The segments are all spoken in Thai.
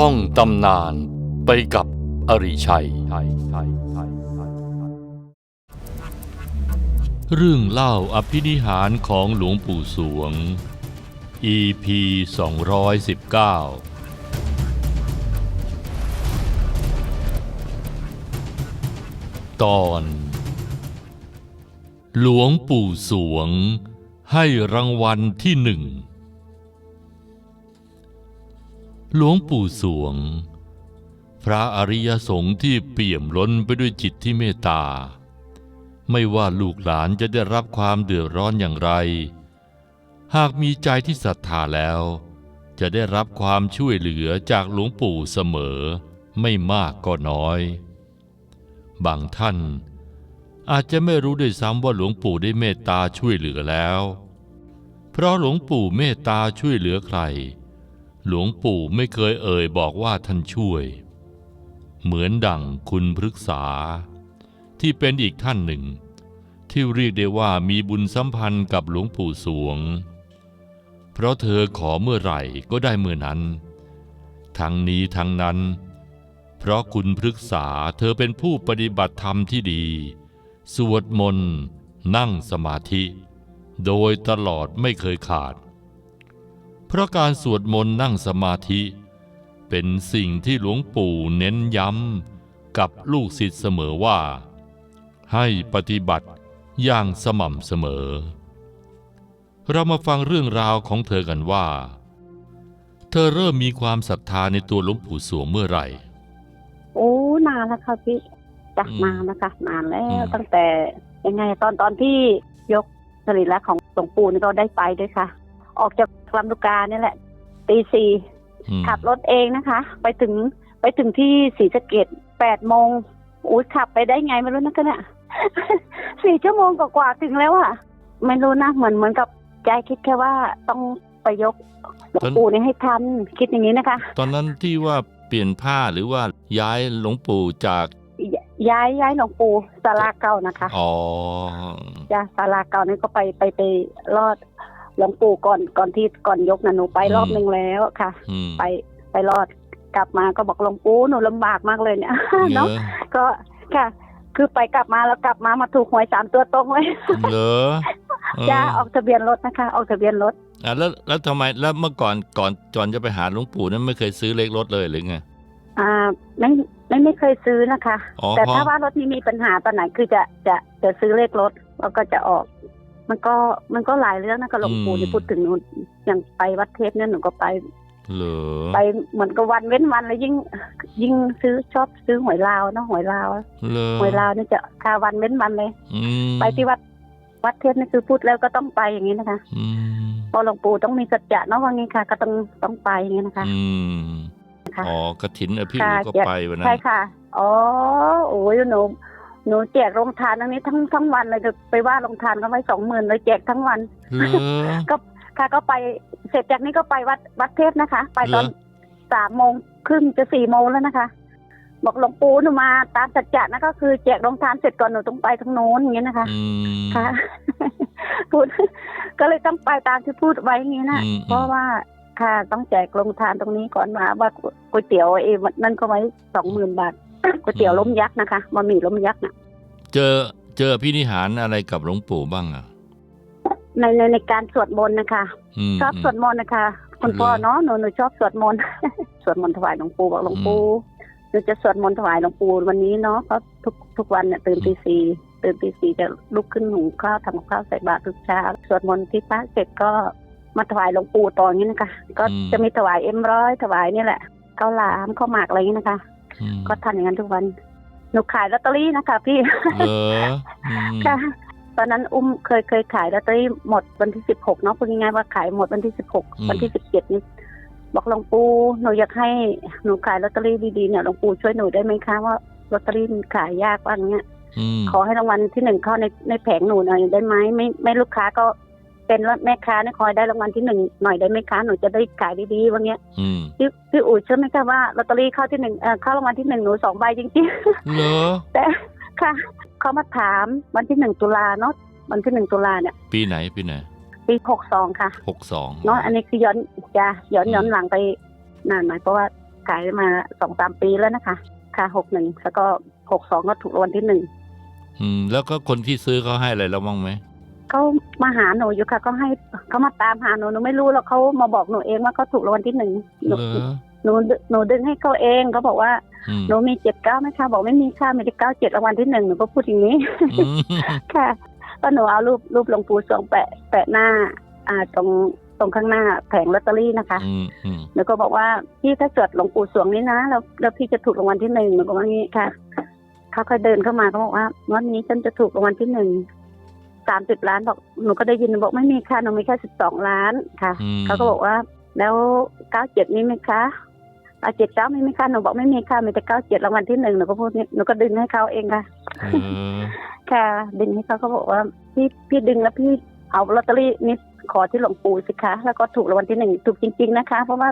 ท่องตำนานไปกับอริชัย เรื่องเล่าอภินิหารของหลวงปู่สวง EP 219ตอน หลวงปู่สวงให้รางวัลที่หนึ่ง หลวงปู่สวง พระอริยสงฆ์ที่เปี่ยมล้นไปด้วยจิตที่เมตตา ไม่ว่าลูกหลานจะได้รับความเดือดร้อนอย่างไร หากมีใจที่ศรัทธาแล้ว จะได้รับความช่วยเหลือจากหลวงปู่เสมอ ไม่มากก็น้อย บางท่านอาจจะไม่รู้ด้วยซ้ำว่าหลวงปู่ได้เมตตาช่วยเหลือแล้ว เพราะหลวงปู่เมตตาช่วยเหลือใคร หลวงปู่ไม่เคยเอ่ยบอกว่าท่านช่วย เหมือนดั่งคุณพฤกษา ที่เป็นอีกท่านหนึ่ง ที่เรียกได้ว่ามีบุญสัมพันธ์กับหลวงปู่สวง เพราะเธอขอเมื่อไหร่ก็ได้เมื่อนั้น ทั้งนี้ทั้งนั้น เพราะคุณพฤกษาเธอเป็นผู้ปฏิบัติธรรมที่ดี สวดมนต์นั่งสมาธิ โดยตลอดไม่เคยขาด เพราะการสวดมนต์นั่งสมาธิ เป็นสิ่งที่หลวงปู่เน้นย้ำกับลูกศิษย์เสมอว่า ให้ปฏิบัติอย่างสม่ำเสมอ เรามาฟังเรื่องราวของเธอกันว่า เธอเริ่มมีความศรัทธาในตัวหลวงปู่สวงเมื่อไหร่ โอ้นานแล้วค่ะพี่จักอืมนานนะคะนานแล้อืวมตั้งแต่ยังไงตอนตอนที่ยกสรีระของหลวงปู่นี่ก็ได้ไปด้วยค่ะ ออกจากลำลูกกาเนี่ยแหละตีสี่อืมขับรถเองนะคะ ไปถึงไปถึงที่ศรีสะเกดแปดโมงอุ้ยขับไปได้ไงไม่รู้นะกันเนี่ยสี่ชั่วโมงกว่าๆถึงแล้วอะไม่รู้นะเหมือนเหมือนกับใจคิดแค่ว่าต้องไปยกหลวงปู่นี่ให้ทันคิดอย่างนี้นะคะ ตอนนั้นที่ว่าเปลี่ยนผ้าหรือว่าย้ายหลวงปู่จากย้ายย้ายหลวงปู่ศาลาเก่านะคะ อ๋อจ้ะศาลาเก่านี่ก็ไปไปไปรอด หลวงปู่ก่อนก่อนที่ก่อนยกนะหนูไปอืมรอบหนึ่งแล้วค่ะ อืมไปไปรอดกลับมาก็บอกหลวงปู่หนูลำบากมากเลยเนี่ยเหรเนาะอก็ค่ะ คือไปกลับมาแล้วกลับมามาถูกหวยสามตัวตรงเลยเหรอเออจ้าออกทะเบียนรถนะคะ ออกทะเบียนรถอะแล้วแล้วทำไมแล้วเมื่อก่อนก่อนก่อนจะไปหาหลวงปู่นั้นไม่เคยซื้อเลขรถเลยหรือไงอ่าไม่ไม่ไม่เคยซื้อนะคะ อ๋อแต่เพราะถ้าว่ารถนี้มีปัญหาตอนไหนคือจะจะจะซื้อเลขรถแล้วก็จะออก มันก็มันก็หลายเรื่องนะคะหลวงปู่ที่พูดถึงหนูอย่างไปวัดเทพเนี่ยหนูก็ไปเหรอไปเหมือนกับวันเว้นวันแล้วยิ่ง ยิ่งซื้อชอบซื้อหวยลาวเนอะหวยลาวเหรอหวยลาวนี่จะคาวันเว้นวันเลยอืมไปที่วัดวัดเทพนี่คือพูดแล้วก็ต้องไปอย่างนี้นะคะอืมเพอหลวงปู่ต้องมีสัจจะเนาะว่างี้ค่ะ ก็ต้องต้องไปอย่างนี้นะคะอืมค่ะอ๋อกระถินอภิค่ะก็แจกไปวันนั้นใช่ค่ะ อ๋อโอ้ยหนู หนูแจกโรงทานอันนี้ทั้งทั้งวันเลยไปว่าโรงทานเขาไว้สองหมื่นเลยแจกทั้งวันเหรอก็ค่ะก็ไปเสร็จจากนี้ก็ไปวัดวัดเทพนะคะ ไปตอนเหรอสามโมงครึ่งจะสี่โมงแล้วนะคะ บอกหลวงปู่หนูมาตามสัจจะนะก็คือแจกโรงทานเสร็จก่อนหนูต้องไปทางโน้นอย่างเงี้ยนะคะอืมค่ะพูดก็เลยต้องไปตามที่พูดไว้อย่างนี้นะอืมเพราะว่าค่ะต้องแจกโรงทานตรงนี้ก่อนมาว่าก๋วยเตี๋ยวเอวันนั่นก็ไว้สองหมื่นบาท ก๋วยเตี๋ยวล้มยักษ์นะคะบะหมี่ล้มยักษ์นะเจอเจอพินิหารอะไรกับหลวงปู่บ้างอะ ในในในการสวดมนต์นะคะอืมชอบสวดมนต์นะคะคุณพ่อเหรอเนาะหนูหนูชอบสวดมนต์ สวดมนต์ถวายหลวงปู่บอกหลวงปู่หนูจะสวดมนต์ถวายหลวงปู่วันนี้เนาะเพราะทุกทุกวันเนี่ยตื่นตีสี่ตื่นตีสี่จะลุกขึ้นหุงข้าวทำกับข้าวใส่บาตรทุกเช้าสวดมนต์ที่พระเสร็จก็มาถวายหลวงปู่ต่ออย่างนี้นะคะ ก็จะมีถวายเอ็มร้อยถวายนี่แหละข้าวหลามข้าวหมากอะไรอย่างนี้นะคะอืม ก็ทำอย่างนั้นทุกวัน หนูขายลอตเตอรี่นะคะ พี่เหรออืมค่ะตอนนั้นอุ้มเคยเคยขายลอตเตอรี่หมดวันที่สิบหกเนาะพูดง่ายๆว่าขายหมดวันที่สิบหกวันที่สิบเจ็ดนี่บอกหลวงปู่หนูอยากให้หนูขายลอตเตอรี่ดีๆเนี่ยหลวงปู่ช่วยหนูได้ไหมคะว่าลอตเตอรี่มันขายยากว่าอย่างเงี้ยอืมขอให้รางวัลที่หนึ่งเข้าในในแผงหนูหน่อยได้ไหมไม่ไม่ลูกค้าก็ เป็นแม่ค้าเนี่ยคอยได้รางวัลที่หนึ่งหน่อยได้ไหมคะหนูจะได้ขายดีๆว่าเงี้ยอืมพี่พี่อุ๋ยเชื่อไหมคะว่าลอตเตอรี่เข้าที่หนึ่งเออเข้ารางวัลที่หนึ่งหนูสองใบจริงๆเหรอแต่ค่ะเขามาถามวันที่หนึ่งตุลาเนาะวันที่หนึ่งตุลาเนี่ยปีไหนปีไหนปีหกสองค่ะ หกสอง เนาะอันนี้คือย้อนจะย้อนอืม ย้อนหลังไปนานหน่อยเพราะว่าขายมาสองสามปีแล้วนะคะ ค่ะหกหนึ่งแล้วก็หกสองก็ถูกรางวัลที่หนึ่งอืมแล้วก็คนที่ซื้อเขาให้อะไรเราบ้างไหม เขามาหาหนูอยู่ค่ะเขาให้เขามาตามหาหนูหนูไม่รู้แล้วเขามาบอกหนูเองว่าเขาถูกรางวัลที่หนึ่งหนูเหรอหนูหนูดึงให้เขาเองเขาบอกว่าอืมหนูมีเจ็ดเก้าไหมคะบอกไม่มีค่ะมีแต่เก้าเจ็ดรางวัลที่หนึ่งหนูก็พูดอย่างนี้อืมค่ะก็หนูเอารูปรูปหลวงปู่สวงแปะแปะหน้า อ่าตรงตรงข้างหน้าแผงลอตเตอรี่นะคะอืมอืมแล้วก็บอกว่าพี่ถ้าเกิดหลวงปู่สวงนี้นะแล้วแล้วพี่จะถูกรางวัลที่หนึ่งหนูก็ว่างี้ค่ะเขาค่อยเดินเข้ามาเขาบอกว่าวันนี้ฉันจะถูกรางวัลที่หนึ่ง สามสิบล้านบอกหนูก็ได้ยินบอกไม่มีค่ะหนูมีแค่สิบสองล้านค่ะอืม เขาก็บอกว่า แล้วเก้าเจ็ดมีไหมคะอาเจ็ดเก้ามีไหมคะหนูบอกไม่มีค่ะมีแต่เก้าเจ็ดรางวัลที่หนึ่งหนูก็พูดนี้หนูก็ดึงให้เขาเองค่ะเออค่ะดึงให้เขาเขาบอกว่าพี่พี่ดึงแล้วพี่เอาลอตเตอรี่นี่ขอที่หลวงปู่สิคะ แล้วก็ถูกรางวัลที่หนึ่งถูกจริง ๆนะคะ เพราะว่า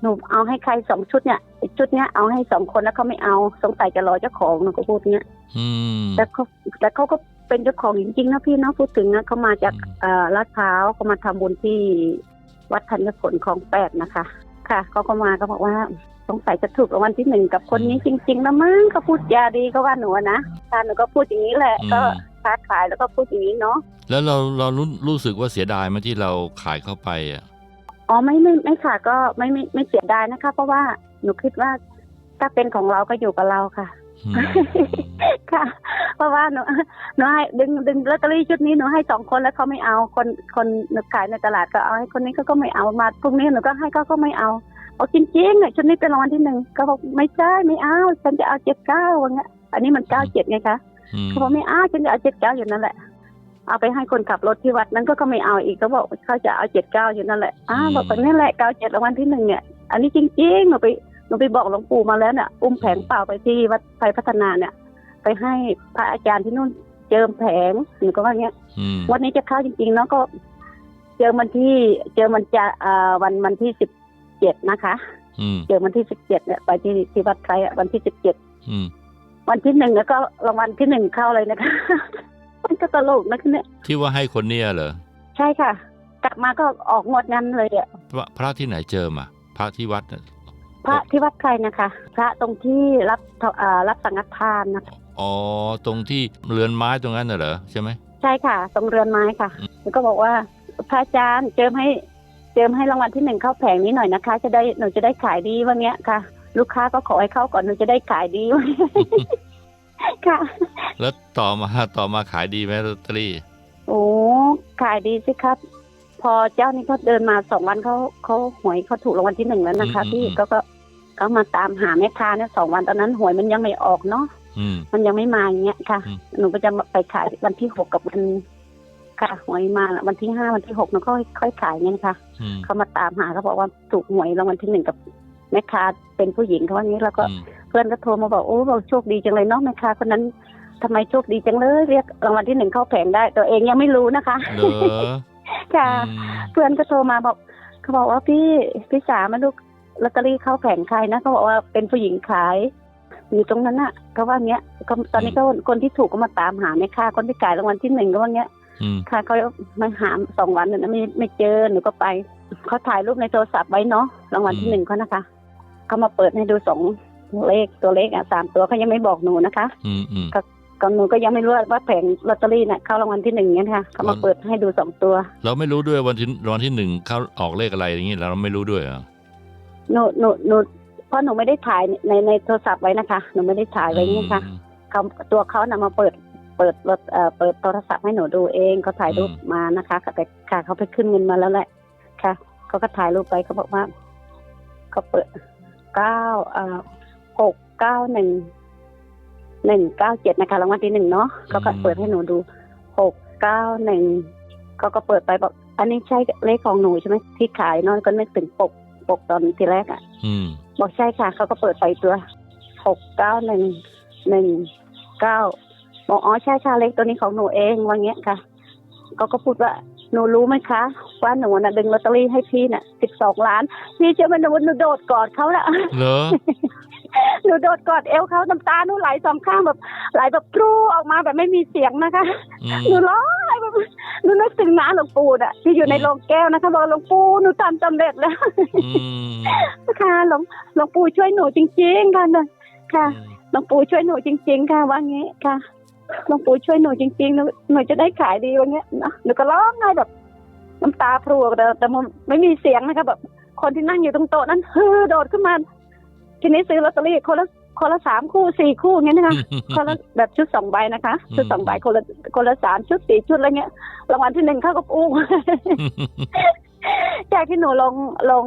หนูเอาให้ใครสองชุดเนี่ยอีกชุดเนี้ยเอาให้สองคนแล้วเขาไม่เอาสงสัยจะรอเจ้าของหนูก็พูดเนี้ยอืมแล้วเขาแล้วเขาก็ เป็นเจ้าของจริงๆนะพี่เนาะพูดถึงนะเขามาจากอืมเอ่อลาดพร้าวเขามาทำบุญที่วัดธัญผลของแปดนะคะ ค่ะเขาก็มาก็บอกว่าสงสัยจะถูกรางวัลที่หนึ่งกับคนนี้จริงๆแล้วมั้งเขาพูดจาดีเขาว่าหนูอะนะค่ะหนูก็พูดอย่างนี้แหละ ก็อืม ค้าขายแล้วก็พูดอย่างนี้เนาะ แล้วเราเรารู้รู้สึกว่าเสียดายไหมที่เราขายเข้าไปอะ อ๋อไม่ไม่ไม่ค่ะก็ไม่ไม่ไม่เสียดายนะคะ เพราะว่าหนูคิดว่าถ้าเป็นของเราก็อยู่กับเราค่ะอืม ค่ะ เพราะว่าหนูหนูให้ดึงดึงลอตเตอรี่ชุดนี้หนูให้สองคนแล้วเขาไม่เอาคนคนหนูขายในตลาดก็เอาให้คนนี้เขาก็ไม่เอามาพรุ่งนี้หนูก็ให้เขาก็ไม่เอาบอกจริงๆเนี่ยชุดนี้เป็นรางวัลที่หนึ่งก็บอกไม่ใช่ไม่เอาฉันจะเอาเจ็ดเก้าว่างี้อันนี้มันเก้าเจ็ดไงคะอืมเขาบอกไม่เอาฉันจะเอาเจ็ดเก้าอยู่นั่นแหละ เอาไปให้คนขับรถที่วัดนั้นก็ก็ไม่เอาอีกเขาบอกเขาจะเอาเจ็ดเก้าอยู่นั่นแหละอ้าวบอกแบบนี้แหละเก้าเจ็ดรางวัลที่หนึ่งเนี่ยอันนี้จริงๆหนูไปห นูไปบอกหลวงปู่มาแล้วเนี่ยอุ้มแผงเปล่าไปที่วัดไฟพัฒนาเนี่ย ไปให้พระอาจารย์ที่นู่นเจิมแผงหนูก็ว่าเงี้ยอืมวันนี้จะเข้าจริงๆเนาะก็ เจอมันที่เจอมันจะอ่าวันวันที่สิบเจ็ดนะคะอืมเจอวันที่สิบเจ็ดเนี่ยไปที่ที่วัดไทรอะวันที่สิบเจ็ดอืมวันที่หนึ่งแล้วก็รางวัลที่หนึ่งเข้าเลยนะคะมันก็ตลกนะคะเนี่ยที่ว่าให้คนเนี้ยเหรอใช่ค่ะ กลับมาก็ออกงวดงั้นเลยอะพระพระที่ไหนเจอมาพระที่วัดน่ะ พระที่วัดไทรนะคะ พระตรงที่รับถอ่ารับสังฆทานนะคะอ๋อตรงที่เรือนไม้ตรงนั้นน่ะเหรอใช่ไหมใช่ค่ะ ตรงเรือนไม้ค่ะอืมแล้วก็บอกว่าพระอาจารย์เจิมให้เจิมให้รางวัลที่หนึ่งเข้าแผงนี้หน่อยนะคะ จะได้หนูจะได้ขายดีว่าเงี้ยค่ะ ลูกค้าก็ขอให้เข้าก่อนหนูจะได้ขายดีว่างี้ค่ะ แล้วต่อมาต่อมาขายดีไหมลอตเตอรี่โอ้ขายดีสิครับ พอเจ้านี้เขาเดินมาสองวันเขาเขาหวยเขาถูกรางวัลที่หนึ่งแล้วนะคะอืมพี่อืมก็ ก็เขามาตามหาแม่ค้าเนี่ยสองวันตอนนั้นหวยมันยังไม่ออกเนาะอืม มันยังไม่มาอย่างเงี้ยค่ะ อืม หนูก็จะไปขายวันที่หกกับวันค่ะหวยมาละวันที่ห้าวันที่หกหนูก็ค่อยขายเงี้ยค่ะอืมเขามาตามหาเขาบอกว่าถูกหวยรางวัลที่หนึ่งกับแม่ค้าเป็นผู้หญิงเขาว่างี้แล้วก็ อืมเพื่อนก็โทรมาบอกโอ้บอกโชคดีจังเลยเนาะแม่ค้าคนนั้นทำไมโชคดีจังเลยเรียกรางวัลที่หนึ่งเข้าแผงได้ ตัวเองยังไม่รู้นะคะเหรอค่ะ อืมเพื่อนก็โทรมาบอกเขาบอกว่าพี่พี่สามาลูก ลอตเตอรี่เข้าแผงใครนะเขาบอกว่าเป็นผู้หญิงขาย อยู่ตรงนั้นน่ะเขาว่าเงี้ยก็ตอนนี้ก็คนที่ถูกก็มาตามหาแม่ค้าคนที่ขายรางวัลที่หนึ่งก็ว่าเงี้ยอืมค่ะเขามาหาสองวันเนี่ยนะไม่ไม่เจอหนูก็ไปเขาถ่ายรูปในโทรศัพท์ไว้เนาะรางวัลที่หนึ่งเขานะคะเขามาเปิดให้ดูสองเลขตัวเลขอะสามตัวเขายังไม่บอกหนูนะคะอืมอืมก็หนูก็ยังไม่รู้ว่าแผงลอตเตอรี่เนี่ยเข้ารางวัลที่หนึ่งเนี่ยนะคะเขามาเปิดให้ดูสองตัว เราไม่รู้ด้วยวันที่วันที่หนึ่งเขาออกเลขอะไรอย่างงี้เราไม่รู้ด้วยเหรอ หนูหนูหนูเพราะหนูไม่ได้ถ่ายในในโทรศัพท์ไว้นะคะ หนูไม่ได้ถ่ายไว้เนี่ยค่ะอืมเขาตัวเขานำมาเปิดเปิดรถเอ่อเปิดโทรศัพท์ให้หนูดูเองเขาถ่ายรูปอืมมานะคะแต่ค่ะเขาไปขึ้นเงินมาแล้วแหละ ค่ะเขาก็ถ่ายรูปไปเขาบอกว่าเขาเปิดเก้าเอ่อหกเก้าหนึ่งหนึ่งเก้าเจ็ดนะคะรางวัลที่หนึ่งเนาะเขาก็เปิดให้หนูดูหกเก้าหนึ่งเขาก็เปิดไปบอก อันนี้ใช่เลขของหนูใช่ไหมที่ขายเนาะก็นึกถึงปก ปกตอนทีแรกอะอืมบอกใช่ค่ะ เขาก็เปิดไปตัวหกเก้าหนึ่งหนึ่งเก้าบอกอ๋อใช่ชาเล็กตัวนี้ของหนูเองว่าเงี้ยค่ะเขาก็พูดว่าหนูรู้ไหมคะ ว่าหนูน่ะดึงลอตเตอรี่ให้พี่น่ะสิบสองล้าน พี่เชื่อไหมหนูว่าหนูโดดกอดเขาละเหรอ หนูโดดกอดเอวเขาน้ำตาหนูไหลสองข้างแบบไหลแบบพรูออกมาแบบไม่มีเสียงนะคะอืมหนูร้องไห้แบบหนูนึกถึงน้าหลวงปู่น่ะที่อยู่ในโรงแก้วนะคะบอกหลวงปู่หนูทำสำเร็จแล้วอืมค่ะหลวงหลวงปู่ช่วยหนูจริง ๆ ค่ะนะค่ะหลวงปู่ช่วยหนูจริง ๆ ค่ะว่างี้ค่ะหลวงปู่ช่วยหนูจริงๆหนูหนูจะได้ขายดีว่างี้นะหนูก็ร้องไห้แบบ น้ำตาพรวแต่แต่มันไม่มีเสียงนะคะแบบคนที่นั่งอยู่ตรงโต๊ะนั้นฮือโดดขึ้นมา ทีนี้ซื้อลอตเตอรี่คนละคนละสามคู่สี่คู่อย่างเงี้ยนะคะคนละแบบชุดสองใบนะคะชุดสองใบคนละคนละสามชุดสี่ชุดอะไรเงี้ยรางวัลที่หนึ่งเข้ากับอู้จากที่หนูลงลง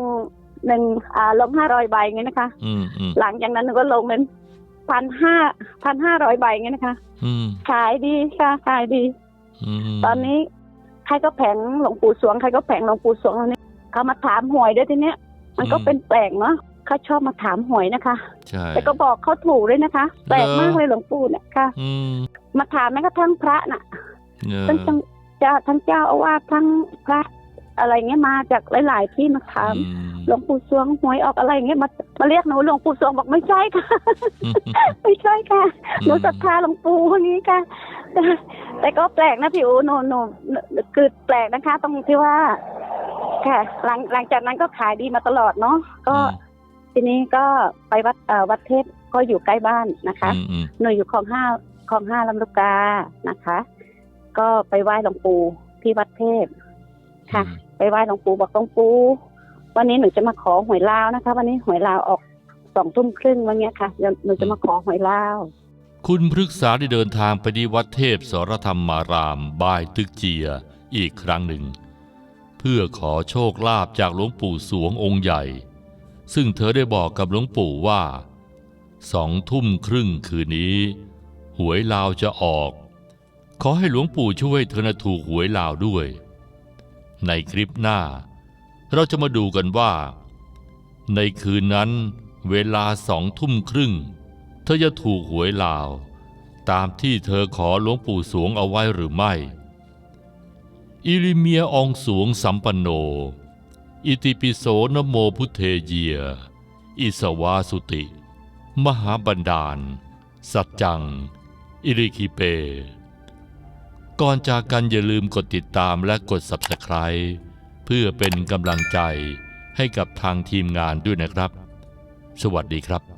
หนึ่งอ่าลงห้าร้อยใบเงี้ยนะคะอืมอืมหลังจากนั้นหนูก็ลงเป็นพันห้าพันห้าร้อยใบเงี้ยนะคะอืมขายดีค่ะขายดีมตอนนี้ใครก็แผงหลวงปู่สวงใครก็แผงหลวงปู่สวงตอนนี้เขามาถามหวยด้วยทีเนี้ย มันก็เป็นแปลกเนาะ เขาชอบมาถามหวยนะคะ ใช่ แต่ก็บอกเขาถูกด้วยนะคะแปลกมากเลยหลวงปู่เนี่ยค่ะ อืมมาถามแม้กระทั่งพระน่ะเออทั้งทั้งเจ้าทั้งเจ้าอาวาสทั้งพระอะไรเงี้ยมาจากหลาย ๆ ที่มาถาม อืมหลวงปู่สวงหวยออกอะไรเงี้ยมามาเรียกหนูหลวงปู่สวงบอกไม่ใช่ค่ะ ไม่ใช่ค่ะ หนูศรัทธาหลวงปู่คนนี้ค่ะแต่แต่ก็แปลกนะพี่อูหนูหนูหนูคือแปลกนะคะ ตรงที่ว่า ค่ะ หลังหลังจากนั้นก็ขายดีมาตลอดเนาะก็ ทีนี้ก็ไปวัดเอ่อวัดเทพก็อยู่ใกล้บ้านนะคะอืมอืมหนูอยู่คลองห้าคลองห้าลำลูกกานะคะ ก็ไปไหว้หลวงปู่ที่วัดเทพค่ะ ไปไหว้หลวงปู่บอกหลวงปู่วันนี้หนูจะมาขอหวยลาวนะคะ วันนี้หวยลาวออกสองทุ่มครึ่งวันเนี้ยค่ะเดี๋ยวหนูจะมาขอหวยลาวคุณพฤกษาได้เดินทางไปที่วัดเทพสรธรรมารามบายตึกเจียอีกครั้งหนึ่ง เพื่อขอโชคลาภจากหลวงปู่สวงองค์ใหญ่ ซึ่งเธอได้บอกกับหลวงปู่ว่า สองทุ่มครึ่งคืนนี้ หวยลาวจะออก ขอให้หลวงปู่ช่วยเธอนะถูกหวยลาวด้วย ในคลิปหน้า เราจะมาดูกันว่า ในคืนนั้น เวลาสองทุ่มครึ่ง เธอจะถูกหวยลาว ตามที่เธอขอหลวงปู่สวงเอาไว้หรือไม่ อิลิเมียอองสวงสัมปันโน อิติปิโสนโมพุทเทเยียอิสวาสุติ มหาบันดาล สัจจัง อิริคิเป ก่อนจากกันอย่าลืมกดติดตามและกด Subscribe เพื่อเป็นกำลังใจให้กับทางทีมงานด้วยนะครับ สวัสดีครับ